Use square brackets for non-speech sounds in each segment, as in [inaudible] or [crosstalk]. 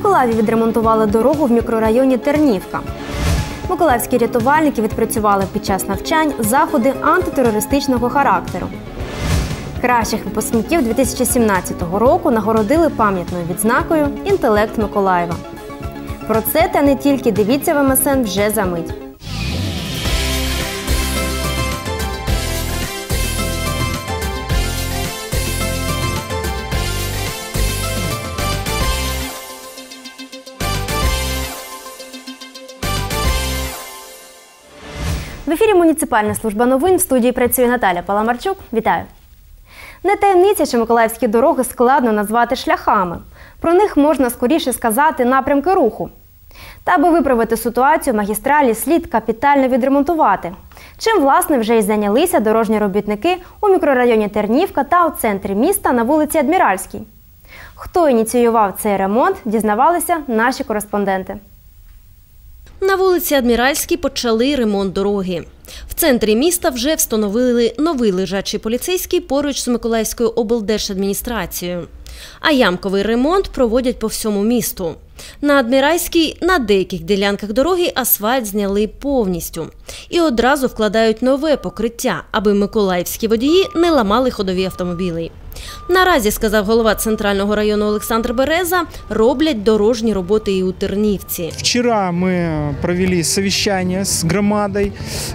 Миколаєві відремонтували дорогу в мікрорайоні Тернівка. Миколаївські рятувальники відпрацювали під час навчань заходи антитерористичного характеру. Кращих випускників 2017 року нагородили пам'ятною відзнакою Інтелект Миколаєва. Про це та не тільки дивіться в МСН вже за мить. В ефірі Муніципальна служба новин в студії працює Наталя Паламарчук. Вітаю! Не таємниця, що миколаївські дороги складно назвати шляхами. Про них можна скоріше сказати напрямки руху. Та аби виправити ситуацію, магістралі слід капітально відремонтувати. Чим, власне, вже й зайнялися дорожні робітники у мікрорайоні Тернівка та у центрі міста на вулиці Адміральській. Хто ініціював цей ремонт, дізнавалися наші кореспонденти. На вулиці Адміральській почали ремонт дороги. В центрі міста вже встановили новий лежачий поліцейський поруч з Миколаївською облдержадміністрацією. А ямковий ремонт проводять по всьому місту. На Адміральській на деяких ділянках дороги асфальт зняли повністю і одразу вкладають нове покриття, аби миколаївські водії не ламали ходові автомобілі. Наразі, сказав голова центрального району Олександр Береза, роблять дорожні роботи і у Тернівці. Вчера мы провели совещание с громадой.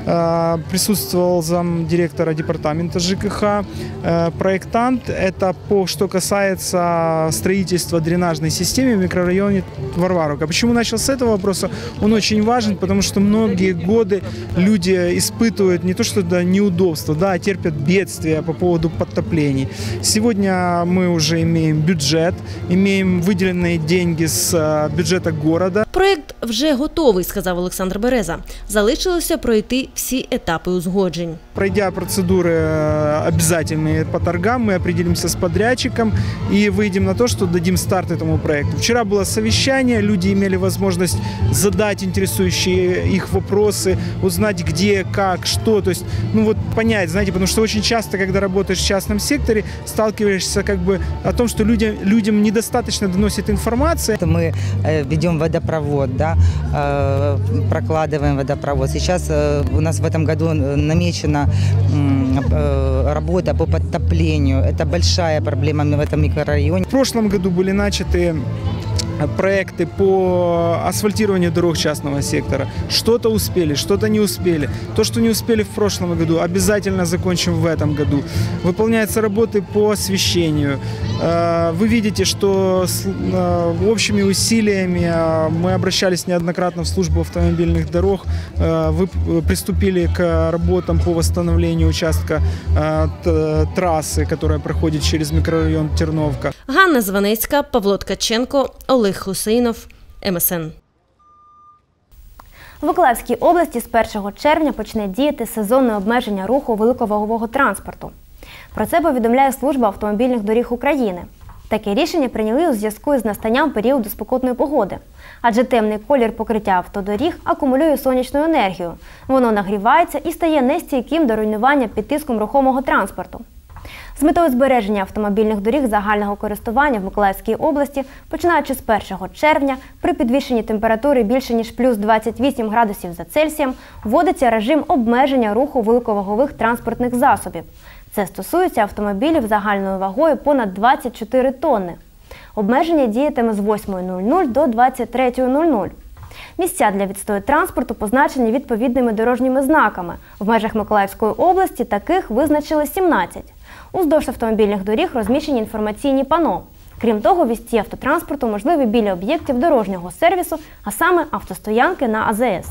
Э, Присутствовал зам директора департамента ЖКХ, э, проектант. Это по что касается строительства дренажной системы в микрорайоне Варваровка. Почему начал с этого вопроса? Он очень важен, потому что многие годы люди испытывают не то что да, неудобства, да, а терпят бедствия по поводу подтоплений. Сегодня мы уже имеем бюджет, имеем выделенные деньги с э, бюджета города. Проєкт вже готовий, сказав Олександр Береза. Залишилося пройти всі етапи узгоджень. Пройдя процедуры э, обязательные по торгам, мы определимся с подрядчиком и выйдем на то, что дадим старт этому проекту. Вчера было совещание, люди имели возможность задать интересующие их вопросы, узнать где, как, что, то есть, ну вот понять, знаете, потому что очень часто, когда работаешь в частном секторе, сталкиваешься как бы о том, что людям, людям недостаточно доносит информация, Это мы э, ведем водопровод, да, э, прокладываем водопровод. Сейчас э, у нас в этом году э, намечена м, э, работа по подтоплению. Это большая проблема в этом микрорайоне. В прошлом году были начаты проекты по асфальтированию дорог частного сектора. Что-то успели, что-то не успели. То, что не успели в прошлом году, обязательно закончим в этом году. Выполняются работы по освещению. Э, Вы видите, что с э, общими усилиями э, мы обращались неоднократно в службу автомобильных дорог, э, вы приступили к работам по восстановлению участка э, т- трассы, которая проходит через микрорайон Терновка. Ганна Званецька, Павло Ткаченко, Олег Хусейнов, МСН. В Миколаївській області з 1 червня почне діяти сезонне обмеження руху великовагового транспорту. Про це повідомляє служба автомобільних доріг України. Таке рішення прийняли у зв'язку з настанням періоду спекотної погоди, адже темний колір покриття автодоріг акумулює сонячну енергію. Воно нагрівається і стає нестійким до руйнування під тиском рухомого транспорту. З метою збереження автомобільних доріг загального користування в Миколаївській області, починаючи з 1 червня, при підвищенні температури більше ніж плюс 28 градусів за Цельсієм, вводиться режим обмеження руху великовагових транспортних засобів. Це стосується автомобілів загальною вагою понад 24 тонни. Обмеження діятиме з 8.00 до 23.00. Місця для відстою транспорту позначені відповідними дорожніми знаками. В межах Миколаївської області таких визначили 17. Уздовж автомобільних доріг розміщені інформаційні пано. Крім того, вісті автотранспорту можливі біля об'єктів дорожнього сервісу, а саме автостоянки на АЗС.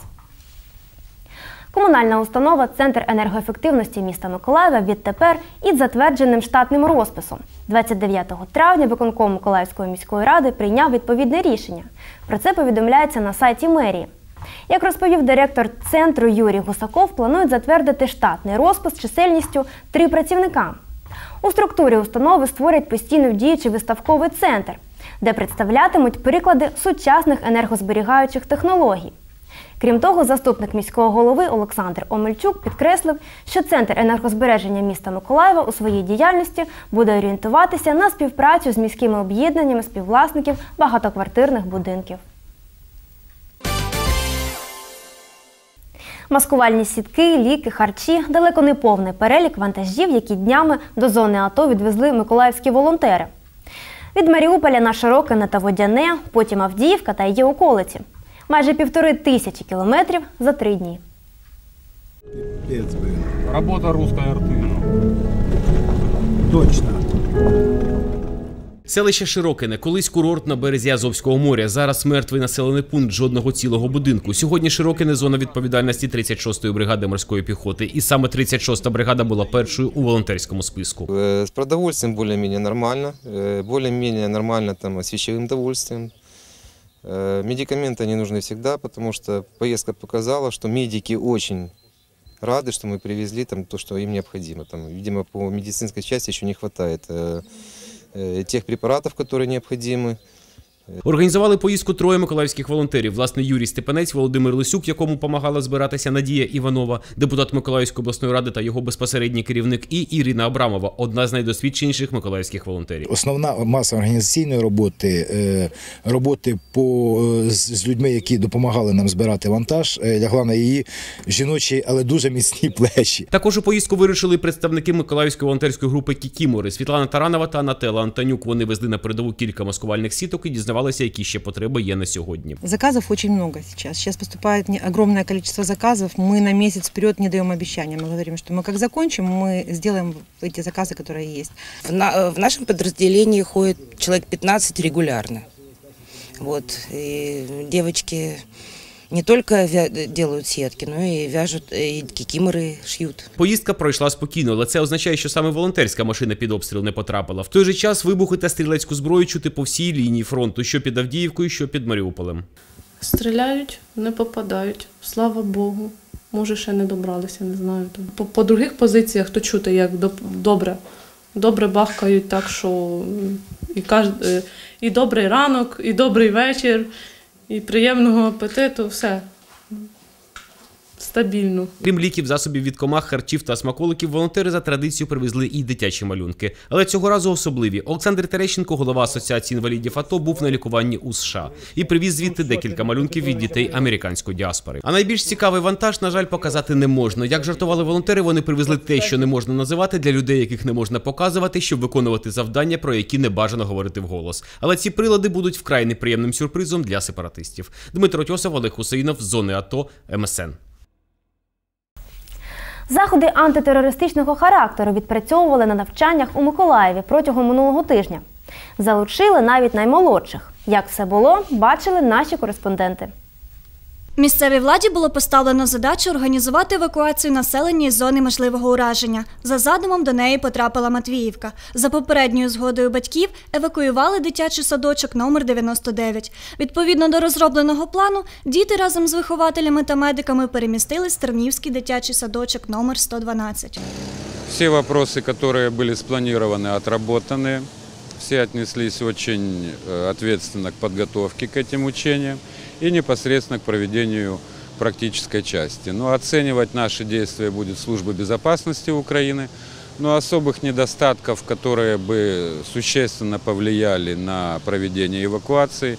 Комунальна установа Центр енергоефективності міста Миколаєва відтепер із затвердженим штатним розписом. 29 травня виконком Миколаївської міської ради прийняв відповідне рішення. Про це повідомляється на сайті мерії. Як розповів директор центру Юрій Гусаков, планують затвердити штатний розпис чисельністю три працівника. У структурі установи створять постійно діючий виставковий центр, де представлятимуть приклади сучасних енергозберігаючих технологій. Крім того, заступник міського голови Олександр Омельчук підкреслив, що центр енергозбереження міста Миколаєва у своїй діяльності буде орієнтуватися на співпрацю з міськими об'єднаннями співвласників багатоквартирних будинків. Маскувальні сітки, ліки, харчі далеко не повний перелік вантажів, які днями до зони АТО відвезли миколаївські волонтери. Від Маріуполя на Широкине та Водяне, потім Авдіївка та її околиці. Майже півтори тисячі кілометрів за три дні. Блин. Работа русской арты. Точно. Селище Широкине, колись курорт на березі Азовського моря. Зараз мертвий населений пункт жодного цілого будинку. Сьогодні Широкине зона відповідальності 36-ї бригади морської піхоти. І саме 36-та бригада була першою у волонтерському списку. Э, С продовольствием более-менее нормально, э, более-менее нормально там с вещевым довольствием. Э, Медикаменты не нужны всегда, потому что поездка показала, что медики очень рады, что мы привезли там то, что им необходимо. Там, видимо, по медицинской части еще не хватает э, э, тех препаратов, которые необходимы. Організували поїздку троє миколаївських волонтерів. Власне, Юрій Степанець, Володимир Лисюк, якому допомагала збиратися Надія Іванова, депутат Миколаївської обласної ради та його безпосередній керівник, і Ірина Абрамова, одна з найдосвідченіших миколаївських волонтерів. Основна маса організаційної роботи, е, роботи по, е, з людьми, які допомагали нам збирати вантаж, е, лягла на її жіночі, але дуже міцні плечі. Також у поїздку вирушили представники Миколаївської волонтерської групи Кікімори Світлана Таранова та Нателла Антонюк. Вони везли на передову кілька маскувальних сіток і дізнавалися, які ще потреби є на сьогодні. Заказов очень много сейчас. Сейчас поступает не- огромное количество заказов. Мы на месяц вперед не даем обещания. Мы говорим, что мы как закончим, мы сделаем эти заказы, которые есть. В, на- в нашем подразделении ходит человек 15 регулярно. Вот. И девочки не только вя- делают сетки, но и вяжут, и кикиморы шьют. Поїздка пройшла спокійно, але це означає, що саме волонтерська машина під обстріл не потрапила. В той же час вибухи та стрілецьку зброю чути по всій лінії фронту, що під Авдіївкою, що під Маріуполем. Стріляють, не попадають. Слава Богу. Може, ще не добралися, не знаю. Там. По, по других позиціях то чути, як добре. Добре бахкають, так що і, каж... е, і добрий ранок, і добрий вечір, і приємного апетиту, все. Стабільно. Крім ліків, засобів від комах, харчів та смаколиків, волонтери за традицією привезли і дитячі малюнки. Але цього разу особливі. Олександр Терещенко, голова асоціації інвалідів АТО, був на лікуванні у США і привіз звідти декілька малюнків від дітей американської діаспори. А найбільш цікавий вантаж, на жаль, показати не можна. Як жартували волонтери, вони привезли те, що не можна називати для людей, яких не можна показувати, щоб виконувати завдання, про які не бажано говорити вголос. Але ці прилади будуть вкрай неприємним сюрпризом для сепаратистів. Дмитро Тьосов, Олег Хусеїнов, з зони АТО, МСН. Заходи антитерористичного характеру відпрацьовували на навчаннях у Миколаєві протягом минулого тижня. Залучили навіть наймолодших. Як все було, бачили наші кореспонденти. Місцевій владі було поставлено задачу організувати евакуацію населення із зони можливого ураження. За задумом до неї потрапила Матвіївка. За попередньою згодою батьків евакуювали дитячий садочок номер 99. Відповідно до розробленого плану, діти разом з вихователями та медиками перемістились в Тернівський дитячий садочок номер 112. Все вопросы, которые были спланированы, отработаны. Все отнеслись очень э, ответственно к подготовке к этим учениям и непосредственно к проведению практической части. Но оценивать наши действия будет служба безопасности Украины. Но особых недостатков, которые бы существенно повлияли на проведение эвакуации,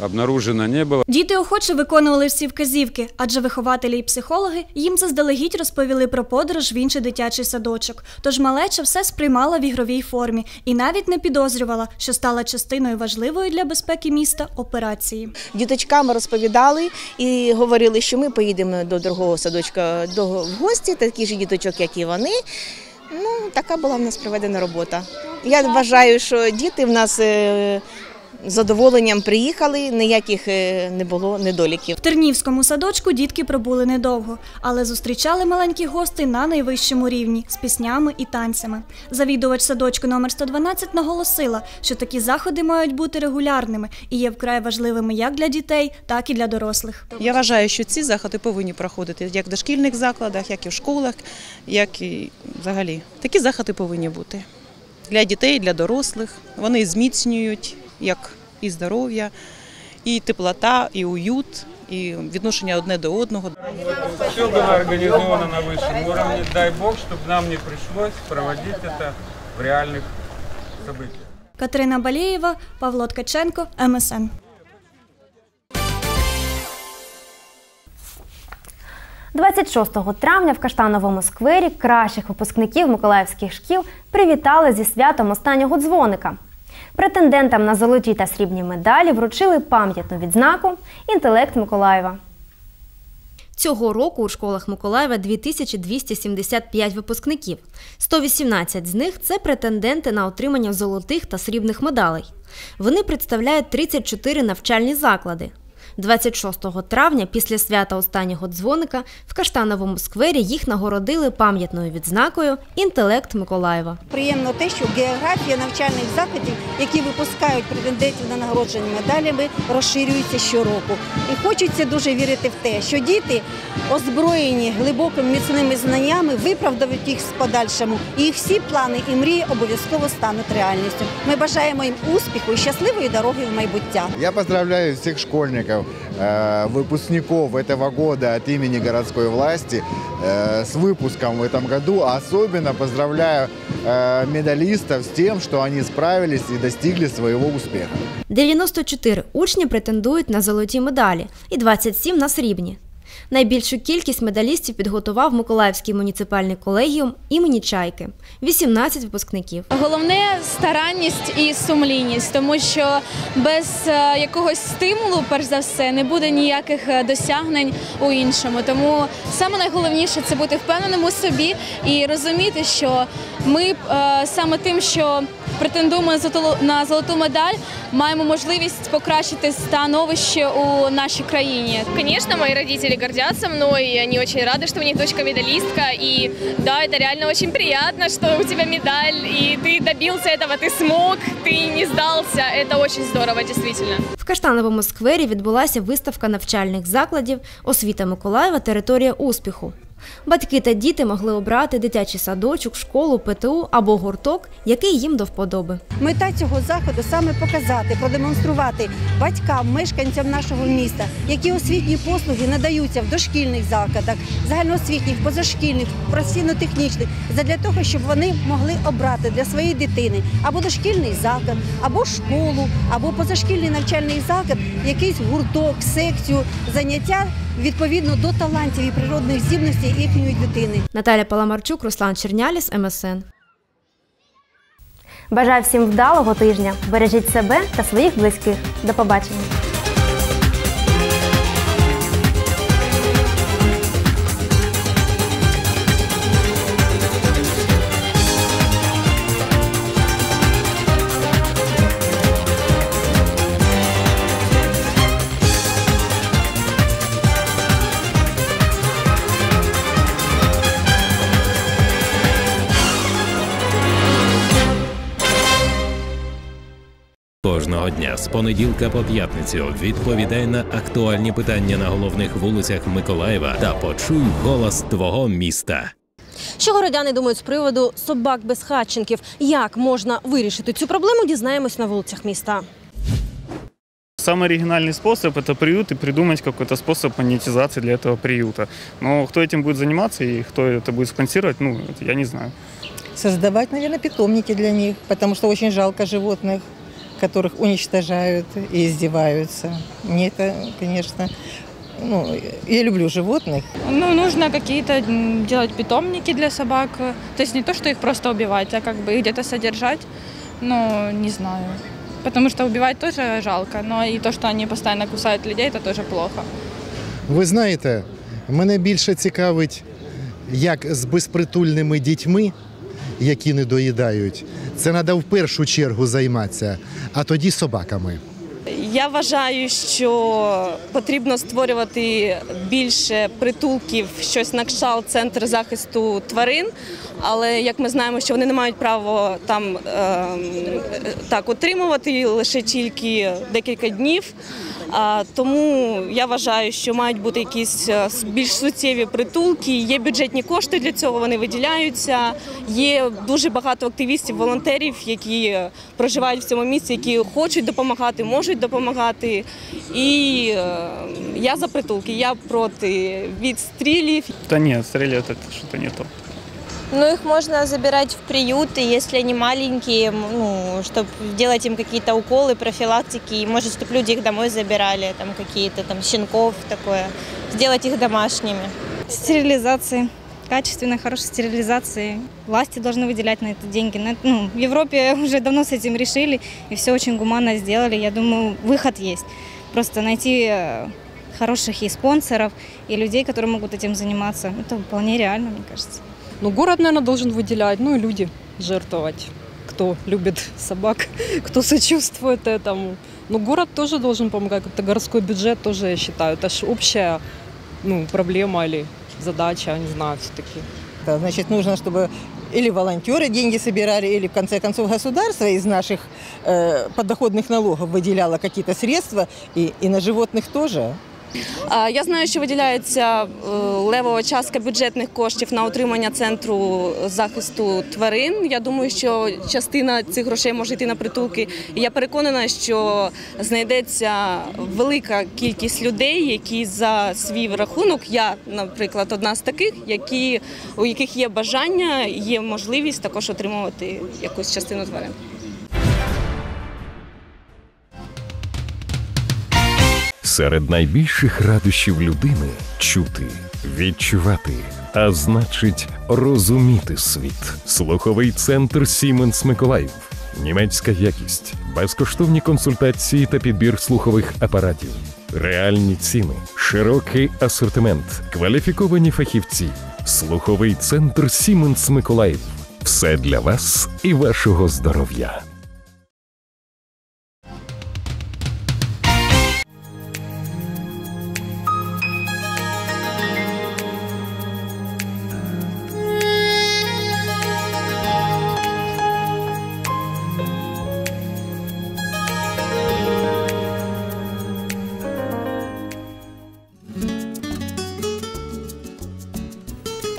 обнаружено не было. Діти охоче виконували всі вказівки, адже вихователі і психологи їм заздалегідь розповіли про подорож в інший дитячий садочок. Тож малеча все сприймала в ігровій формі і навіть не підозрювала, що стала частиною важливої для безпеки міста операції. Діточкам розповідали і говорили, що ми поїдемо до другого садочка до в гості, такі ж діточок, як і вони. Ну, така була в нас проведена робота. Я вважаю, що діти в нас е, з задоволенням приїхали, ніяких е, не було недоліків. В Тернівському садочку дітки пробули недовго, але зустрічали маленьких гостей на найвищому рівні з піснями і танцями. Завідувач садочку номер 112 наголосила, що такі заходи мають бути регулярними і є вкрай важливими як для дітей, так і для дорослих. Я вважаю, що ці заходи повинні проходити як в дошкільних закладах, як і в школах, як і взагалі. Такі заходи повинні бути для дітей, для дорослих. Вони зміцнюють як і здоров'я, і теплота, і уют, і відношення одне до одного. Все было организовано на высшем уровне. Дай бог, чтобы нам не пришлось проводить это в реальных событиях. Катерина Балєєва, Павло Ткаченко, МСН. – 26 травня в Каштановому сквері кращих випускників миколаївських шкіл привітали зі святом останнього дзвоника. Претендентам на золоті та срібні медалі вручили пам'ятну відзнаку «Інтелект Миколаєва». Цього року у школах Миколаєва 2275 випускників. 118 з них це претенденти на отримання золотих та срібних медалей. Вони представляють 34 навчальні заклади. 26 травня, після свята останнього дзвоника, в Каштановому сквері їх нагородили пам'ятною відзнакою Інтелект Миколаєва. Приємно те, що географія навчальних закладів, які випускають претендентів на нагородження медалями, розширюється щороку. І хочеться дуже вірити в те, що діти, озброєні глибокими міцними знаннями, виправдають їх в подальшому, і їх всі плани і мрії обов'язково стануть реальністю. Ми бажаємо їм успіху і щасливої дороги в майбуття. Я поздравляю всех школьников, э, выпускников этого года от имени городской власти э, с выпуском в этом году. Особенно поздравляю э, медалистов с тем, что они справились и достигли своего успеха. 94 учні претендують на золоті медалі і 27 на срібні. Найбільшу кількість медалістів підготував Миколаївський муніципальний колегіум імені Чайки 18 випускників. Головне старанність і сумлінність, тому що без е, якогось стимулу, перш за все, не буде ніяких е, досягнень у іншому. Тому саме найголовніше це бути впевненим у собі і розуміти, що ми е, саме тим, що претендуємо на золоту- на золоту медаль, маємо можливість покращити становище у нашій країні. Конечно, мои родители гордятся мной, и они очень рады, что у них дочка медалистка. И да, это реально очень приятно, что у тебя медаль, и ты добился этого, ты смог, ты не сдался. Это очень здорово, действительно. В Каштановому сквері відбулася виставка навчальних закладів Освіта Миколаєва Територія успіху. Батьки та діти могли обрати дитячий садочок, школу, ПТУ або гурток, який їм до вподоби. Мета цього заходу саме показати, продемонструвати батькам, мешканцям нашого міста, які освітні послуги надаються в дошкільних закладах, загальноосвітніх, позашкільних, професійно-технічних, задля того, щоб вони могли обрати для своєї дитини або дошкільний заклад, або школу, або позашкільний навчальний заклад, якийсь гурток, секцію, заняття відповідно до талантів і природних здібностей їхньої дитини. Наталя Паламарчук, Руслан Черняліс, МСН. Бажаю всім вдалого тижня. Бережіть себе та своїх близьких. До побачення. Кожного дня з понеділка по п'ятницю відповідай на актуальні питання на головних вулицях Миколаєва та почуй голос твого міста. Що городяни думають з приводу собак без хатченків? Як можна вирішити цю проблему? Дізнаємось на вулицях міста. Самый оригинальный способ – это приют и придумать какой-то способ монетизации для этого приюта. Но кто этим будет заниматься и кто это будет спонсировать, ну, это я не знаю. Создавать, наверное, питомники для них, потому что очень жалко животных, которых уничтожают и издеваются. Мне это, конечно, ну, я люблю животных. Ну, нужно какие-то м, делать питомники для собак. То есть не то, что их просто убивать, а как бы их где-то содержать. Ну, не знаю. Потому что убивать тоже жалко, но и то, что они постоянно кусают людей, это тоже плохо. Ви знаєте, мене більше цікавить, як з безпритульними дітьми, які не доїдають, це треба в першу чергу займатися, а тоді собаками. Я вважаю, що потрібно створювати більше притулків, щось на кшталт центр захисту тварин. Але як ми знаємо, що вони не мають права там е, так утримувати лише тільки декілька днів. Тому я вважаю, що мають бути якісь е, більш суттєві притулки. Є бюджетні кошти для цього, вони виділяються. Є дуже багато активістів, волонтерів, які проживають в цьому місці, які хочуть допомагати, можуть допомагати. І е, я за притулки, я проти відстрілів. Да нет, стрелять это что-то не то. Ну, их можно забирать в приюты, если они маленькие, ну, чтобы делать им какие-то уколы, профилактики, и, может, чтобы люди их домой забирали, там, какие-то там щенков, такое, сделать их домашними. Стерилизации, качественной, хорошей стерилизации. Власти должны выделять на это деньги. Ну, в Европе [laughs] уже давно с этим решили и все очень гуманно сделали. Я думаю, выход есть. Просто найти э, хороших и спонсоров, и людей, которые могут этим заниматься. Это вполне реально, мне кажется. Ну, город, наверное, должен выделять, ну и люди жертвовать. Кто любит собак, [laughs] кто сочувствует этому. Но город тоже должен помогать, как-то городской бюджет тоже, я считаю, это же общая ну, проблема или задача, не знаю, все-таки. Значит, нужно, чтобы или волонтеры деньги собирали, или в конце концов государство из наших э, подоходных налогов выделяло какие-то средства, и, и на животных тоже. Я знаю, що виділяється е, левова частка бюджетних коштів на утримання центру захисту тварин. Я думаю, що частина цих грошей може йти на притулки. Я переконана, що знайдеться велика кількість людей, які за свій рахунок, я, наприклад, одна з таких, які, у яких є бажання, є можливість також отримувати якусь частину тварин. Серед найбільших радощів людини чути, відчувати, а значить, розуміти світ. Слуховий центр Сіменс Миколаїв. Німецька якість, безкоштовні консультації та підбір слухових апаратів, реальні ціни, широкий асортимент, кваліфіковані фахівці. Слуховий центр Сіменс Миколаїв. Все для вас і вашого здоров'я.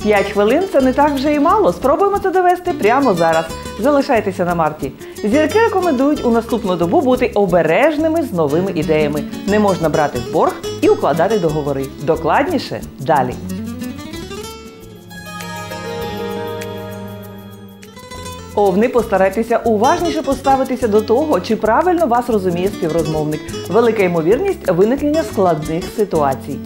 П'ять хвилин це не так вже і мало. Спробуємо це довести прямо зараз. Залишайтеся на марті. Зірки рекомендують у наступну добу бути обережними з новими ідеями. Не можна брати в борг і укладати договори. Докладніше далі. Овни, постарайтеся уважніше поставитися до того, чи правильно вас розуміє співрозмовник. Велика ймовірність виникнення складних ситуацій.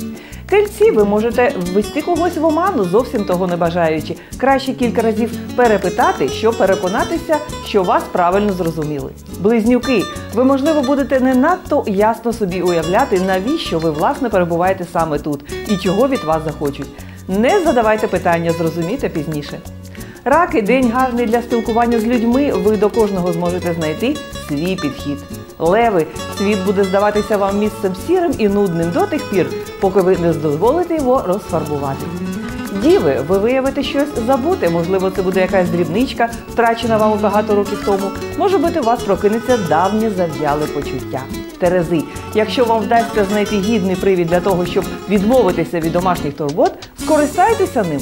Тельці ви можете ввести когось в оману, зовсім того не бажаючи. Краще кілька разів перепитати, щоб переконатися, що вас правильно зрозуміли. Близнюки, ви можливо будете не надто ясно собі уявляти, навіщо ви власне перебуваєте саме тут і чого від вас захочуть. Не задавайте питання, зрозумійте пізніше. Раки день гарний для спілкування з людьми. Ви до кожного зможете знайти свій підхід. Леви, світ буде здаватися вам місцем сірим і нудним до тих пір, поки ви не дозволите його розфарбувати. Діви, ви виявите щось забуте, можливо, це буде якась дрібничка, втрачена вами багато років тому. Може бути, у вас прокинеться давнє зав'яле почуття. Терези, якщо вам вдасться знайти гідний привід для того, щоб відмовитися від домашніх турбот, скористайтеся ним.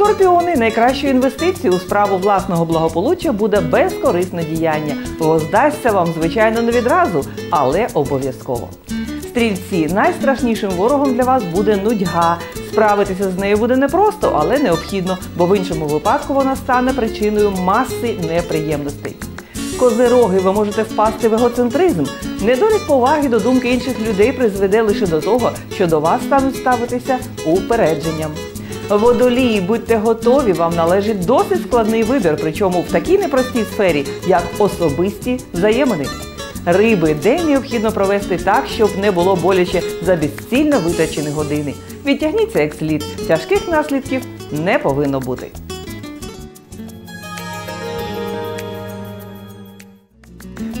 Скорпіони найкращою інвестицією у справу власного благополуччя буде безкорисне діяння. Воздасться вам, звичайно, не відразу, але обов'язково. Стрільці найстрашнішим ворогом для вас буде нудьга. Справитися з нею буде непросто, але необхідно, бо в іншому випадку вона стане причиною маси неприємностей. Козироги, ви можете впасти в егоцентризм. Недолік поваги до думки інших людей призведе лише до того, що до вас стануть ставитися упередженням. Водолії, будьте готові, вам належить досить складний вибір, причому в такій непростій сфері, як особисті взаємини. Риби, день необхідно провести так, щоб не було боляче за безцільно витрачені години. Відтягніться як слід, тяжких наслідків не повинно бути.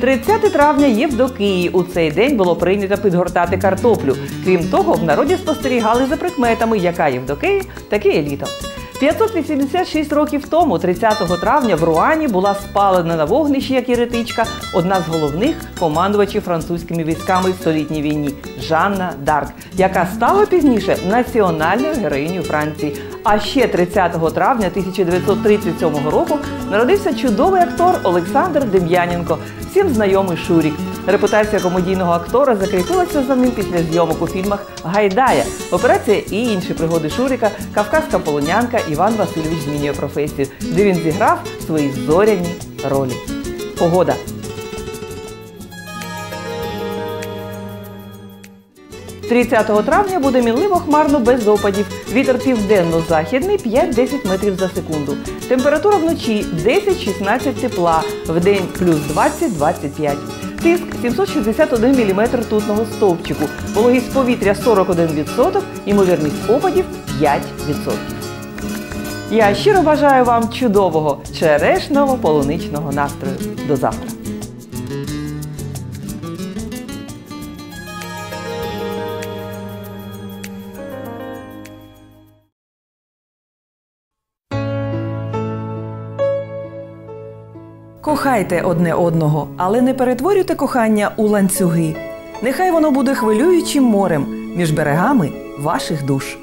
30 травня Євдокії. У цей день було прийнято підгортати картоплю. Крім того, в народі спостерігали за прикметами, яка Євдокия, таке літо. 586 років тому, 30 травня, в Руані була спалена на вогнищі, як єретичка, одна з головних командувачів французькими військами в столітній війні Жанна Дарк, яка стала пізніше національною героїнею Франції. А ще 30 травня 1937 року народився чудовий актор Олександр Дем'яненко, всім знайомий Шурік. Репутація комедійного актора закріпилася за ним після зйомок у фільмах Гайдая, операція і інші пригоди Шуріка, Кавказька полонянка Іван Васильович змінює професію, де він зіграв свої зоряні ролі. Погода. «30 травня буде мінливо хмарно без опадів. Вітер південно-західний 5-10 метрів за секунду. Температура вночі 10-16 тепла, вдень плюс 20-25. Тиск 761 мм тутного стовпчику. Вологість повітря 41%, ймовірність опадів 5%. Я щиро бажаю вам чудового черешного полуничного настрою. До завтра! Кохайте одне одного, але не перетворюйте кохання у ланцюги. Нехай воно буде хвилюючим морем між берегами ваших душ.